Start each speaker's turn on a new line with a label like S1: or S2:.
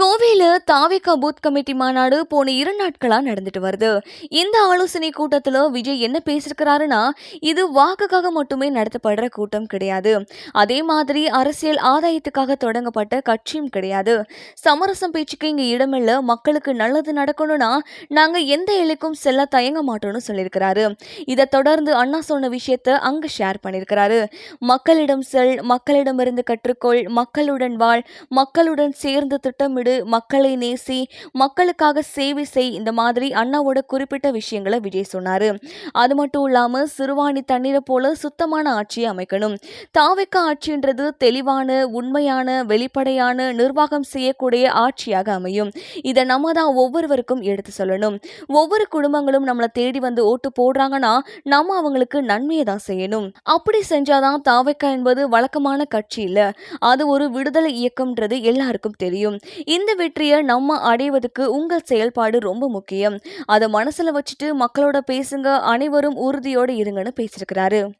S1: கோவையில் தாவிகா booth committee மாநாடு போன இரு நாட்களாக நடந்துட்டு வருது. இந்த ஆலோசனை கூட்டத்தில் விஜய் என்ன பேசியிருக்கிறாருன்னா இது வாக்குக்காக மட்டுமே நடத்தப்படுற கூட்டம் கிடையாது. அதே மாதிரி அரசியல் ஆதாயத்துக்காக தொடங்கப்பட்ட கட்சியும் கிடையாது. சமரசம் பேச்சுக்கு இங்கே இடமில்ல. மக்களுக்கு நல்லது நடக்கணும்னா நாங்கள் எந்த எல்லைக்கும் செல்ல தயங்க மாட்டோம்னு சொல்லியிருக்கிறாரு. இதை தொடர்ந்து அண்ணா சொன்ன விஷயத்த அங்கே ஷேர் பண்ணியிருக்கிறாரு. மக்களிடம் செல் மக்களிடமிருந்து கற்றுக்கொள் மக்களுடன் வாழ் மக்களுடன் சேர்ந்து திட்டமிட மக்களை நேசி மக்களுக்காக சேவை செய் இந்த மாதிரி அண்ணாவோட குறிப்பிட்ட விஷயங்களை விஜய் சொன்னாரு. அது மட்டும் இல்லாம சிறுவாணி தண்ணீரை போல சுத்தமான ஆட்சியை அமைக்கணும். தாவிக்க ஆட்சின்றது தெளிவான உண்மையான வெளிப்படையான நிர்வாகம் செய்யக்கூடிய ஆட்சியாக அமையும். இதை நம்ம தான் ஒவ்வொருவருக்கும் எடுத்து சொல்லணும். ஒவ்வொரு குடும்பங்களும் நம்மளை தேடி வந்து ஓட்டு போடுறாங்கன்னா நம்ம அவங்களுக்கு நன்மையை தான் செய்யணும். அப்படி செஞ்சாதான் தாவைக்கா என்பது வழக்கமான கட்சி இல்லை. அது ஒரு விடுதலை இயக்கம்ன்றது எல்லாருக்கும் தெரியும். இந்த வெற்றியை நம்ம அடைவதற்கு உங்கள் செயல்பாடு ரொம்ப முக்கியம். அதை மனசுல வச்சுட்டு மக்களோட பேசுங்க அனைவரும் உறுதியோடு இருங்கன்னு பேசியிருக்கிறாரு.